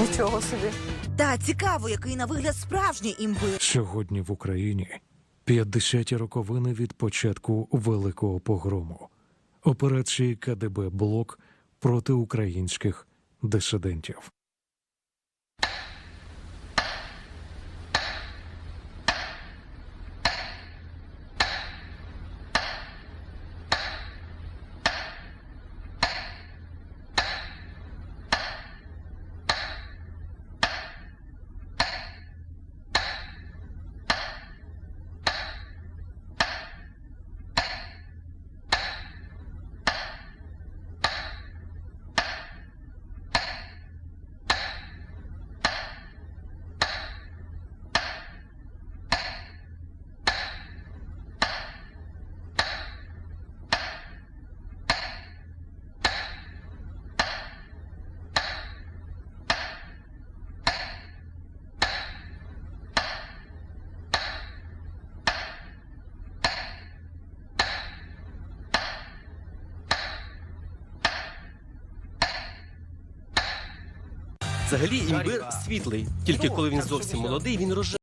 Нічого собі. Та цікаво, який на вигляд справжній імбир. Сьогодні в Україні 50-ті роковини від початку великого погрому операції КДБ Блок проти українських дисидентів. Взагалі імбир світлий, тільки коли він зовсім молодий, він рожевий.